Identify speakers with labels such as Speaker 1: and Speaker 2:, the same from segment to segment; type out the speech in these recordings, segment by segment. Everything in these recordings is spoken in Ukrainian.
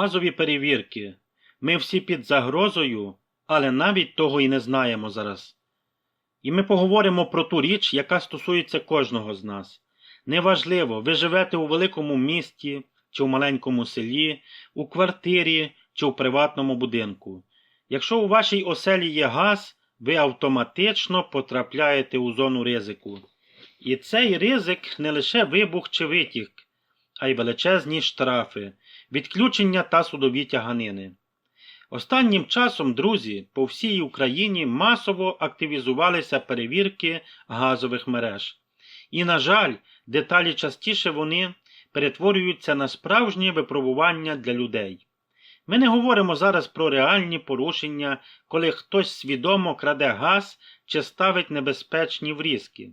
Speaker 1: Газові перевірки. Ми всі під загрозою, але навіть того і не знаємо зараз. І ми поговоримо про ту річ, яка стосується кожного з нас. Неважливо, ви живете у великому місті чи в маленькому селі, у квартирі чи в приватному будинку. Якщо у вашій оселі є газ, ви автоматично потрапляєте у зону ризику. І цей ризик не лише вибух чи витік, а й величезні штрафи, відключення та судові тяганини. Останнім часом, друзі, по всій Україні масово активізувалися перевірки газових мереж. І, на жаль, деталі частіше вони перетворюються на справжнє випробування для людей. Ми не говоримо зараз про реальні порушення, коли хтось свідомо краде газ чи ставить небезпечні врізки.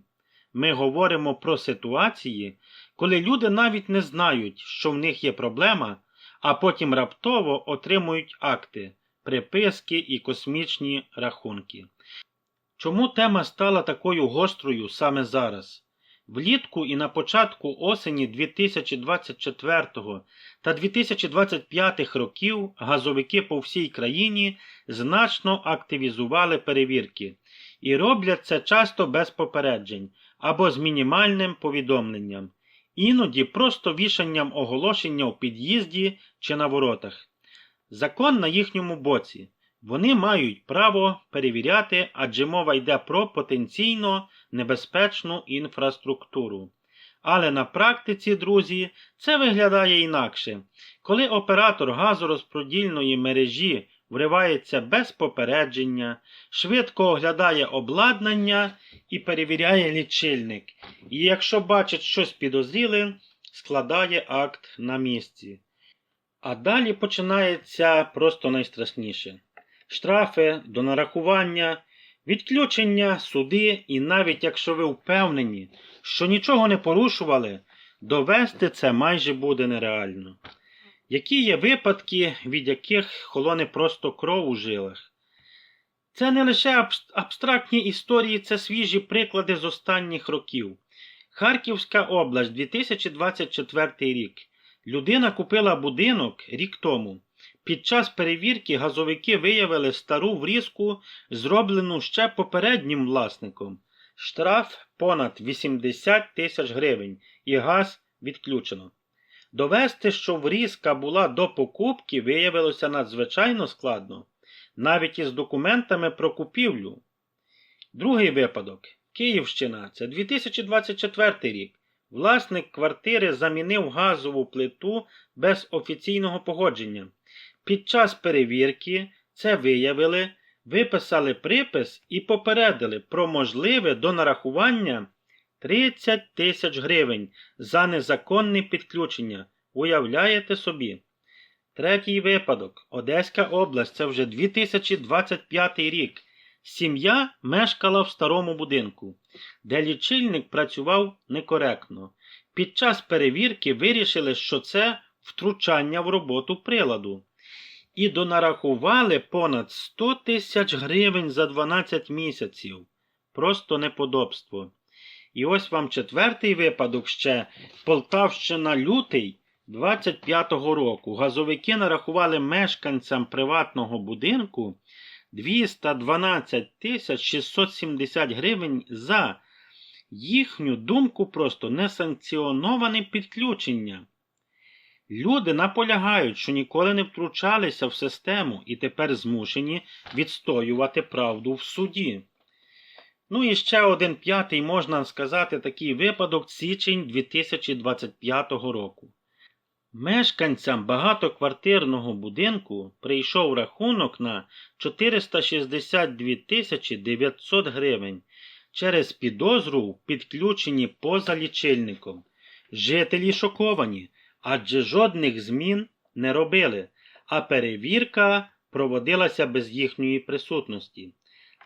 Speaker 1: Ми говоримо про ситуації, коли люди навіть не знають, що в них є проблема, а потім раптово отримують акти, приписки і космічні рахунки. Чому тема стала такою гострою саме зараз? Влітку і на початку осені 2024 та 2025 років газовики по всій країні значно активізували перевірки і роблять це часто без попереджень або з мінімальним повідомленням, іноді просто вішанням оголошення у під'їзді чи на воротах. Закон на їхньому боці. Вони мають право перевіряти, адже мова йде про потенційно небезпечну інфраструктуру. Але на практиці, друзі, це виглядає інакше. Коли оператор газорозподільної мережі вривається без попередження, швидко оглядає обладнання і перевіряє лічильник. І якщо бачить щось підозріле, складає акт на місці. А далі починається просто найстрашніше. Штрафи до нарахування, відключення, суди, і навіть якщо ви впевнені, що нічого не порушували, довести це майже буде нереально. Які є випадки, від яких холоне просто кров у жилах? Це не лише абстрактні історії, це свіжі приклади з останніх років. Харківська область, 2024 рік. Людина купила будинок рік тому. Під час перевірки газовики виявили стару врізку, зроблену ще попереднім власником. Штраф понад 80 тисяч гривень і газ відключено. Довести, що врізка була до покупки, виявилося надзвичайно складно, навіть із документами про купівлю. Другий випадок Київщина, це 2024 рік. Власник квартири замінив газову плиту без офіційного погодження. Під час перевірки це виявили, виписали припис і попередили про можливе донарахування 30 тисяч гривень за незаконне підключення. Уявляєте собі? Третій випадок. Одеська область, це вже 2025 рік. Сім'я мешкала в старому будинку, де лічильник працював некоректно. Під час перевірки вирішили, що це втручання в роботу приладу. І донарахували понад 100 тисяч гривень за 12 місяців. Просто неподобство. І ось вам четвертий випадок ще Полтавщина лютий 25-го року. Газовики нарахували мешканцям приватного будинку 212 тисяч 670 гривень за їхню думку просто несанкціоноване підключення. Люди наполягають, що ніколи не втручалися в систему і тепер змушені відстоювати правду в суді. Ну і ще один п'ятий, можна сказати, такий випадок січень 2025 року. Мешканцям багатоквартирного будинку прийшов рахунок на 462 900 гривень через підозру в підключенні поза лічильником. Жителі шоковані, адже жодних змін не робили, а перевірка проводилася без їхньої присутності.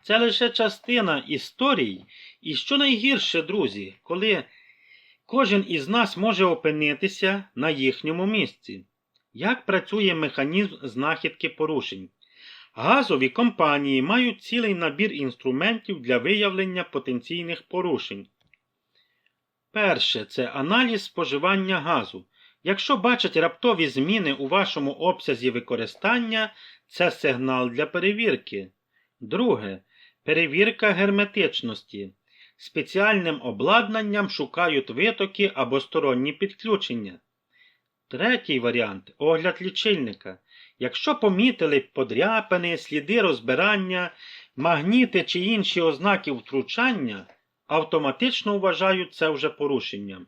Speaker 1: Це лише частина історій, і що найгірше, друзі, коли кожен із нас може опинитися на їхньому місці. Як працює механізм знахідки порушень? Газові компанії мають цілий набір інструментів для виявлення потенційних порушень. Перше це аналіз споживання газу. Якщо бачать раптові зміни у вашому обсязі використання, це сигнал для перевірки. Друге. Перевірка герметичності. Спеціальним обладнанням шукають витоки або сторонні підключення. Третій варіант огляд лічильника. Якщо помітили подряпини, сліди розбирання, магніти чи інші ознаки втручання, автоматично вважають це вже порушенням.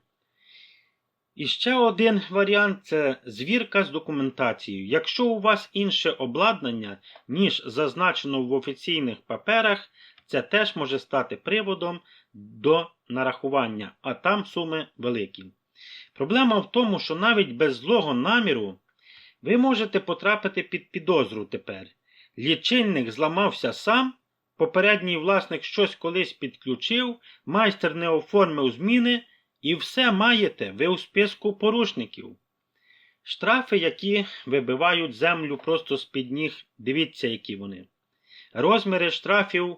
Speaker 1: І ще один варіант це звірка з документацією. Якщо у вас інше обладнання, ніж зазначено в офіційних паперах, це теж може стати приводом до нарахування, а там суми великі. Проблема в тому, що навіть без злого наміру ви можете потрапити під підозру тепер. Лічильник зламався сам, попередній власник щось колись підключив, майстер не оформив зміни, і все маєте ви у списку порушників. Штрафи, які вибивають землю просто з-під ніг, дивіться, які вони. Розміри штрафів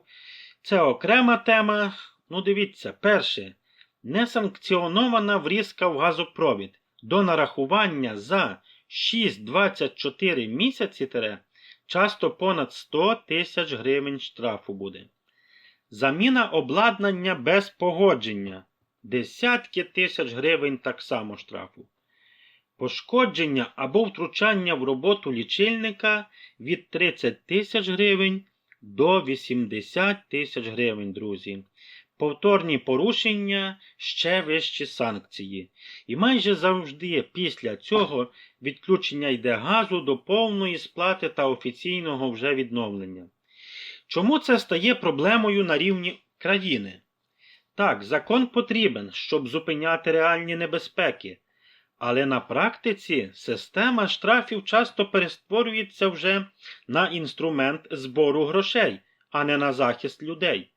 Speaker 1: це окрема тема. Ну, дивіться, перше. Несанкціонована врізка в газопровід до нарахування за 6-24 місяці часто понад 100 тисяч гривень штрафу буде. Заміна обладнання без погодження десятки тисяч гривень так само штрафу. Пошкодження або втручання в роботу лічильника від 30 тисяч гривень до 80 тисяч гривень, друзі. Повторні порушення ще вищі санкції. І майже завжди після цього відключення йде газу до повної сплати та офіційного вже відновлення. Чому це стає проблемою на рівні країни? Так, закон потрібен, щоб зупиняти реальні небезпеки, але на практиці система штрафів часто перестворюється вже на інструмент збору грошей, а не на захист людей.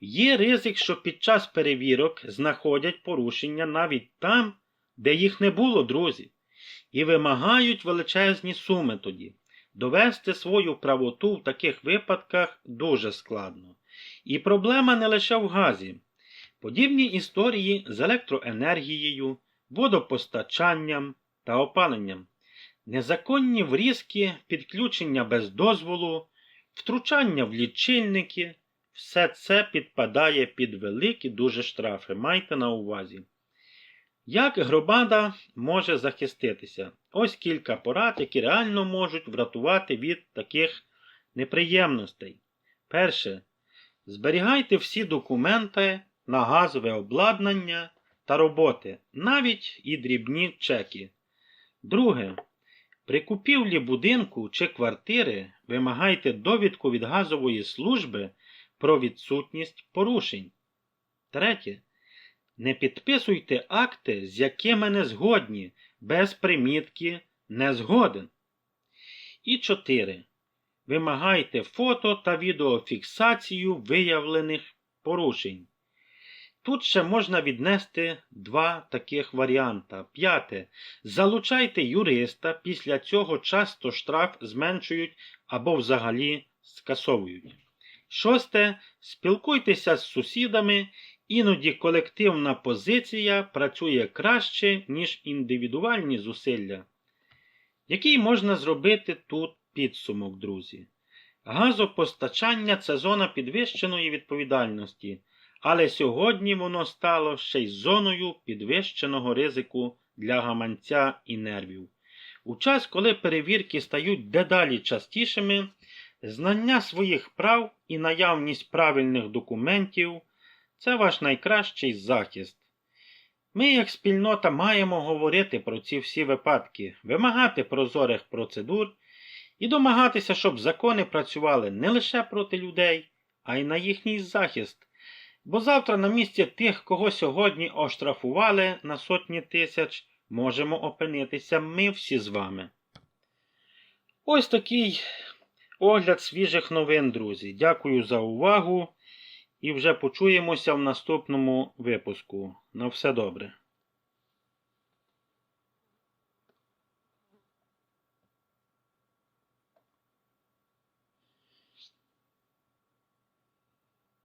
Speaker 1: Є ризик, що під час перевірок знаходять порушення навіть там, де їх не було, друзі, і вимагають величезні суми тоді. Довести свою правоту в таких випадках дуже складно. І проблема не лише в газі. Подібні історії з електроенергією, водопостачанням та опаленням, незаконні врізки, підключення без дозволу, втручання в лічильники, все це підпадає під великі дуже штрафи. Майте на увазі. Як громада може захиститися? Ось кілька порад, які реально можуть врятувати від таких неприємностей. Перше. Зберігайте всі документи на газове обладнання та роботи, навіть і дрібні чеки. Друге. При купівлі будинку чи квартири вимагайте довідку від газової служби про відсутність порушень. Третє. Не підписуйте акти, з якими не згодні, без примітки не згоден. І 4. Вимагайте фото та відеофіксацію виявлених порушень. Тут ще можна віднести два таких варіанта. П'яте. Залучайте юриста, після цього часто штраф зменшують або взагалі скасовують. Шосте. Спілкуйтеся з сусідами, іноді колективна позиція працює краще, ніж індивідуальні зусилля. Який можна зробити тут підсумок, друзі? Газопостачання це зона підвищеної відповідальності, але сьогодні воно стало ще й зоною підвищеного ризику для гаманця і нервів. У час, коли перевірки стають дедалі частішими, знання своїх прав і наявність правильних документів це ваш найкращий захист. Ми, як спільнота, маємо говорити про ці всі випадки, вимагати прозорих процедур і домагатися, щоб закони працювали не лише проти людей, а й на їхній захист. Бо завтра на місці тих, кого сьогодні оштрафували на сотні тисяч, можемо опинитися ми всі з вами. Ось такий огляд свіжих новин, друзі. Дякую за увагу і вже почуємося в наступному випуску. На все добре.